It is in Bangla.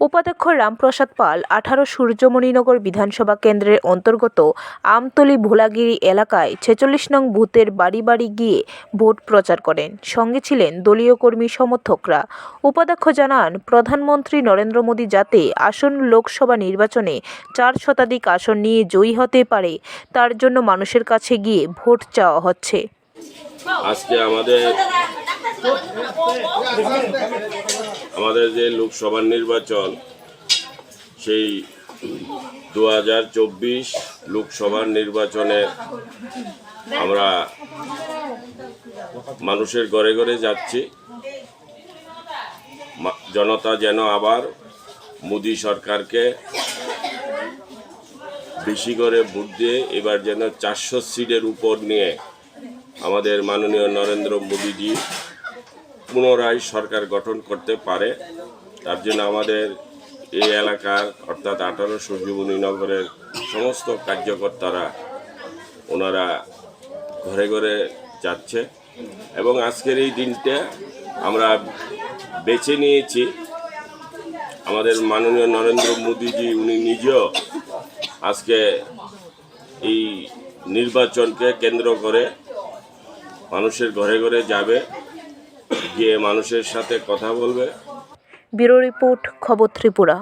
উপাধ্যক্ষ রামপ্রসাদ পাল আঠারো সূর্যমণিনগর বিধানসভা কেন্দ্রের অন্তর্গত আমতলী ভোলাগিরি এলাকায় ছেচল্লিশ নং বুথের বাড়ি বাড়ি গিয়ে ভোট প্রচার করেন। সঙ্গে ছিলেন দলীয় কর্মী সমর্থকরা। উপাধ্যক্ষ জানান, প্রধানমন্ত্রী নরেন্দ্র মোদী যাতে আসন লোকসভা নির্বাচনে চার শতাধিক আসন নিয়ে জয়ী হতে পারে, তার জন্য মানুষের কাছে গিয়ে ভোট চাওয়া হচ্ছে। আজকে আমাদের আমাদের যে লোকসভা নির্বাচন, সেই দু হাজার চব্বিশ লোকসভা নির্বাচনে আমরা মানুষের ঘরে ঘরে যাচ্ছি। জনতা যেন আবার মোদী সরকারকে বেশি করে ভোট দিয়ে এবার যেন চারশো সিটের উপর নিয়ে আমাদের মাননীয় নরেন্দ্র মোদীজি পুনরায় সরকার গঠন করতে পারে, তার জন্য আমাদের এই এলাকার অর্থাৎ আঠারো সূর্যমণি নগরের সমস্ত কার্যকর্তারা ওনারা ঘরে ঘরে যাচ্ছে এবং আজকের এই দিনটা আমরা বেছে নিয়েছি। আমাদের মাননীয় নরেন্দ্র মোদীজি, উনি নিজেও আজকে এই নির্বাচনকে কেন্দ্র করে মানুষের ঘরে ঘরে যাবে। গিয়ে মানুষের সাথে কথা বলবে। ব্যুরো রিপোর্ট খবর ত্রিপুরা।